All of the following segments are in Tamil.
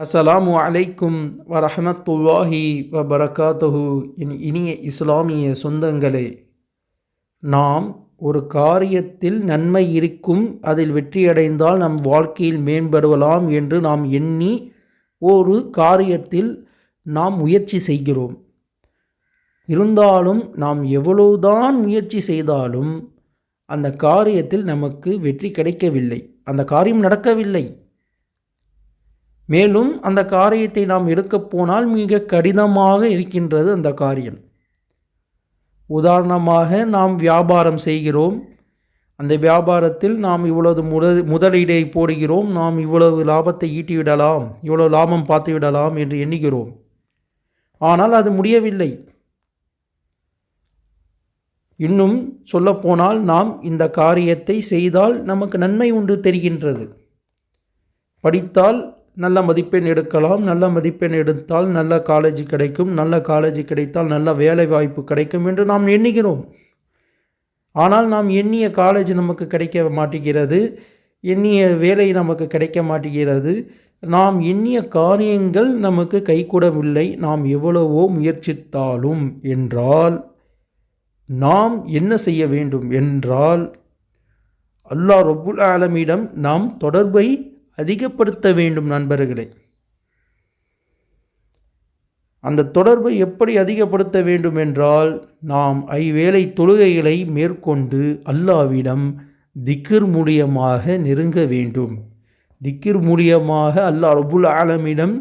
அஸ்ஸலாமு அலைக்கும் வரஹமத்துல்லாஹி வபரகாத்துஹு. என் இனிய இஸ்லாமிய சொந்தங்களே நாம் ஒரு காரியத்தில் நன்மை இருக்கும் அதில் வெற்றியடைந்தால் நம் வாழ்க்கையில் மேம்படுவலாம் என்று நாம் எண்ணி ஒரு காரியத்தில் நாம் முயற்சி செய்கிறோம். இருந்தாலும் நாம் எவ்வளவுதான் முயற்சி செய்தாலும் அந்த காரியத்தில் நமக்கு வெற்றி கிடைக்கவில்லை. அந்த காரியம் நடக்கவில்லை. மேலும் அந்த காரியத்தை நாம் எடுக்கப் போனால் மிக கடினமாக இருக்கின்றது அந்த காரியம். உதாரணமாக நாம் வியாபாரம் செய்கிறோம். அந்த வியாபாரத்தில் நாம் இவ்வளவு முதல் முதலீடை போடுகிறோம். நாம் இவ்வளவு லாபத்தை ஈட்டிவிடலாம். இவ்வளவு லாபம் பார்த்து விடலாம் என்று எண்ணுகிறோம். ஆனால் அது முடியவில்லை. இன்னும் சொல்லப்போனால் நாம் இந்த காரியத்தை செய்தால் நமக்கு நன்மை உண்டு தெரிகின்றது. படித்தால் நல்ல மதிப்பெண் எடுக்கலாம் நல்ல மதிப்பெண் எடுத்தால் நல்ல காலேஜ் கிடைக்கும் நல்ல காலேஜ் கிடைத்தால் நல்ல வேலை வாய்ப்பு கிடைக்கும் என்று நாம் எண்ணுகிறோம். ஆனால் நாம் எண்ணிய காலேஜ் நமக்கு கிடைக்க மாட்டேங்கிறது எண்ணிய வேலை நமக்கு கிடைக்க மாட்டேங்கிறது. நாம் எண்ணிய காரியங்கள் நமக்கு கைகூடவில்லை நாம் எவ்வளவோ முயற்சித்தாலும் என்றால் நாம் என்ன செய்ய வேண்டும் என்றால் அல்லாஹ் ரபுல் ஆலமிடம் நாம் தொடர்பை அதிகப்படுத்த வேண்டும் நண்பர்களே. அந்த தொடர்பை எப்படி அதிகப்படுத்த வேண்டும் என்றால் நாம் ஐவேளை தொழுகைகளை மேற்கொண்டு அல்லாவிடம் திக்கிர் மூலியமாக நெருங்க வேண்டும். திக்கிர் மூலியமாக அல்லாஹ் ரபுல் ஆலமிடம்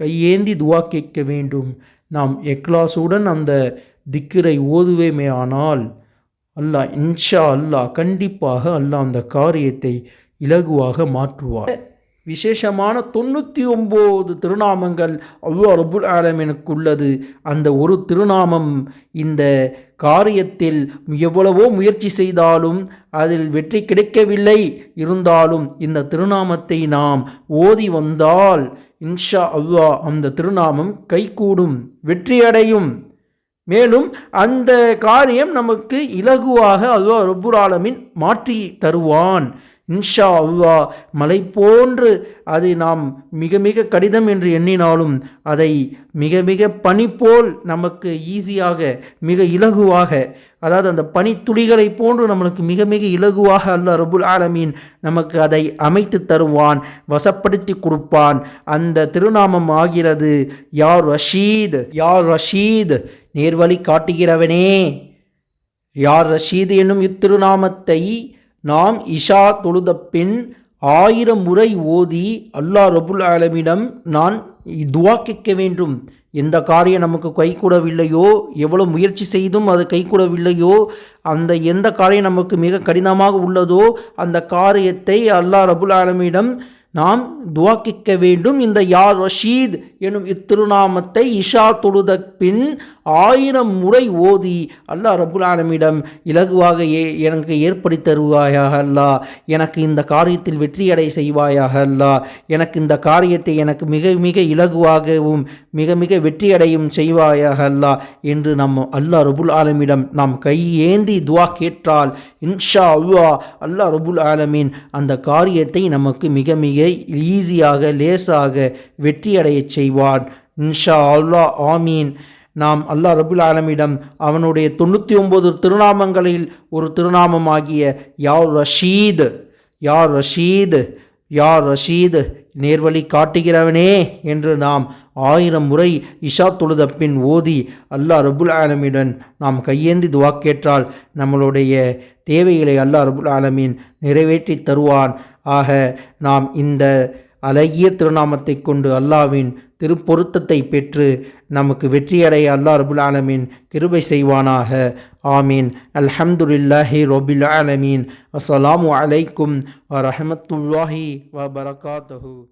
கையேந்தி துவா கேட்க வேண்டும். நாம் எக்லாஸுடன் அந்த திக்கிரை ஓதுவேமே ஆனால் அல்லாஹ் இன்ஷா அல்லாஹ் கண்டிப்பாக அல்லாஹ் அந்த காரியத்தை இலகுவாக மாற்றுவார். விசேஷமான தொண்ணூற்றி ஒம்பது திருநாமங்கள் அவ்வளோ ரபுல் ஆலமினுக்கு உள்ளது அந்த ஒரு திருநாமம் இந்த காரியத்தில் எவ்வளவோ முயற்சி செய்தாலும் அதில் வெற்றி கிடைக்கவில்லை. இருந்தாலும் இந்த திருநாமத்தை நாம் ஓதி வந்தால் இன்ஷா அல்லா அந்த திருநாமம் கைகூடும் வெற்றியடையும். மேலும் அந்த காரியம் நமக்கு இலகுவாக அல்லா ரபுல் ஆலமின் மாற்றி தருவான். இன்ஷா அல்லா மலை போன்று அது நாம் மிக மிக கடிதம் என்று எண்ணினாலும் அதை மிக மிக பனி போல் நமக்கு ஈஸியாக மிக இலகுவாக அதாவது அந்த பனித்துளிகளை போன்று நம்மளுக்கு மிக மிக இலகுவாக அல்ல ரபுல் ஆலமீன் நமக்கு அதை அமைத்து தருவான் வசப்படுத்தி கொடுப்பான். அந்த திருநாமம் ஆகிறது யார் ரஷீத் யார் ரஷீத் நேர்வழி காட்டுகிறவனே. யார் ரஷீத் என்னும் இத்திருநாமத்தை நாம் இஷா தொழுத பின் ஆயிரம் முறை ஓதி அல்லாஹ் ரபுல் ஆலமிடம் நான் துவா கேட்க வேண்டும். எந்த காரியம் நமக்கு கைகூடவில்லையோ எவ்வளோ முயற்சி செய்தும் அது கைகூடவில்லையோ அந்த எந்த காரியம் நமக்கு மிக கடினமாக உள்ளதோ அந்த காரியத்தை அல்லாஹ் ரபுல் ஆலமிடம் நாம் துவாக்கிக்க வேண்டும். இந்த யார் ரஷீத் எனும் இத்திருநாமத்தை இஷா தொழுத பின் ஆயிரம் முறை ஓதி அல்லாஹ் ரபுல் ஆலமிடம் இலகுவாக ஏ எனக்கு ஏற்படுத்தி தருவாயாக அல்லா எனக்கு இந்த காரியத்தில் வெற்றியடை செய்வாயாக அல்லா எனக்கு இந்த காரியத்தை எனக்கு மிக மிக இலகுவாகவும் மிக மிக வெற்றியடையும் செய்வாயாக அல்லா என்று நம் அல்லாஹ் ரபுல் ஆலமிடம் நாம் கை ஏந்தி துவா கேட்டால் இன்ஷா அல்லா அல்லாஹ் ரபுல் ஆலமீன் அந்த காரியத்தை நமக்கு மிக மிக ஈஸியாக லேசாக வெற்றியடையச் செய்வான். இன்ஷா அல்லா ஆமீன். நாம் அல்லாஹ் ரபுல் ஆலமிடம் அவனுடைய தொண்ணூற்றி ஒம்பது திருநாமங்களில் ஒரு திருநாமமாகிய யார் ரஷீத் யார் ரஷீத் யார் ரஷீத் நேர்வழி காட்டுகிறவனே என்று நாம் ஆயிரம் முறை இஷா தொழுத பின் ஓதி அல்லாஹ் ரபுல் ஆலமியுடன் நாம் கையேந்தி துவாக்கேற்றால் நம்மளுடைய தேவைகளை அல்லாஹ் ரபுல் ஆலமீன் நிறைவேற்றி தருவான். ஆக நாம் இந்த அழகிய திருநாமத்தை கொண்டு அல்லாவின் திருப்பொருத்தத்தை பெற்று நமக்கு வெற்றியடைய அல்லா ரபுல் ஆலமீன் கிருபை செய்வானாக. ஆமீன். அல்ஹம்துல்லாஹி ரொபில் ஆலமீன். அஸ்ஸலாமு அலைக்கும் வரஹமத்துல்லாஹி வ பரகாத்தஹூ